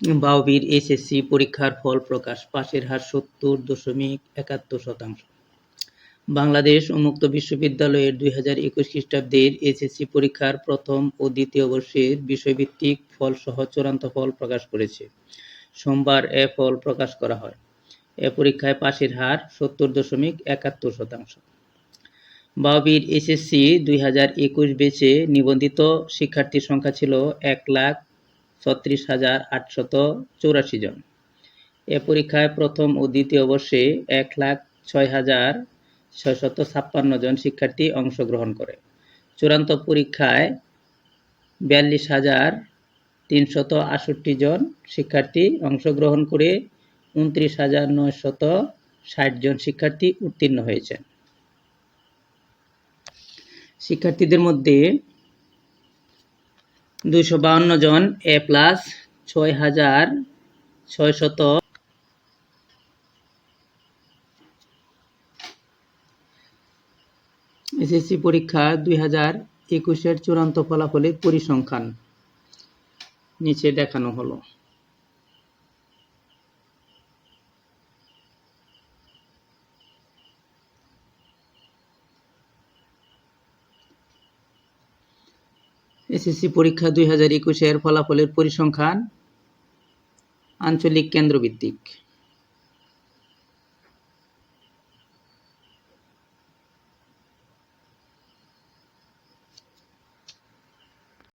বাউবির SSC পরীক্ষার ফল প্রকাশ, পাশের হার সত্তর দশমিক একাত্তর শতাংশ। বাংলাদেশ উন্মুক্ত বিশ্ববিদ্যালয়ের দুই হাজার একুশ খ্রিস্টাব্দের এসএসসি পরীক্ষার প্রথম ও দ্বিতীয় বর্ষের বিষয়ভিত্তিক ফলসহ চূড়ান্ত ফল প্রকাশ করেছে। সোমবার এ ফল প্রকাশ করা হয়। এ পরীক্ষায় পাশের হার সত্তর দশমিক একাত্তর শতাংশ। বাউবির এসএসসি দুই হাজার একুশ বেচে নিবন্ধিত শিক্ষার্থীর সংখ্যা ছিল এক লাখ ছত্রিশ হাজার আটশত চৌরাশি জন। এ পরীক্ষায় প্রথম ও দ্বিতীয় বর্ষে এক লাখ ছয় হাজার ছয়শত ছাপ্পান্ন জন শিক্ষার্থী অংশগ্রহণ করে। চূড়ান্ত পরীক্ষায় বিয়াল্লিশ হাজার তিনশত আষট্টি জন শিক্ষার্থী অংশগ্রহণ করে উনত্রিশ হাজার নয়শত ষাট জন শিক্ষার্থী উত্তীর্ণ হয়েছেন। শিক্ষার্থীদের মধ্যে দুইশো বাউন্ন জন এ প্লাস ছয় হাজার ছয়শত এসএসসি পরীক্ষা দুই হাজার একুশের চূড়ান্ত ফলাফলের পরিসংখ্যান নিচে দেখানো হলো। এসএসসি পরীক্ষা দুই হাজার একুশের ফলাফলের পরিসংখ্যান আঞ্চলিক কেন্দ্রভিত্তিক।